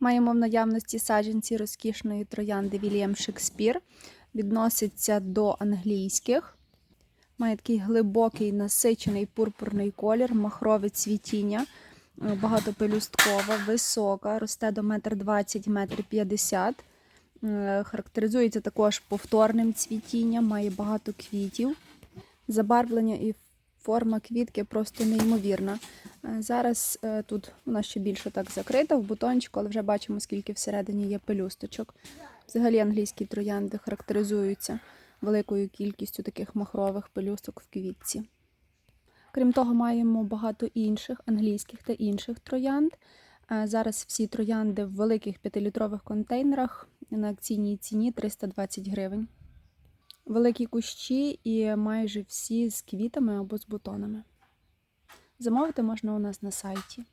Маємо в наявності саджанці розкішної троянди Вільям Шекспір. Відноситься до англійських. Має такий глибокий насичений пурпурний колір, махрове цвітіння, е, багатопелюсткова, висока, росте до 1,20 м, 1,50 м. Характеризується також повторним цвітінням, має багато квітів. Забарвлення і форма квітки просто неймовірна. Е, Зараз е, тут вона ще більше так закрита в бутончику, але вже бачимо, скільки всередині є пелюсточок. Взагалі англійські троянди характеризуються великою кількістю таких махрових пелюсток в квітці. Крім того, маємо багато інших англійських та інших троянд. Е, Зараз всі троянди в великих 5-літрових контейнерах на акційній ціні 320 гривень. Великі кущі і майже всі з квітами або з бутонами. Замовити можна у нас на сайті.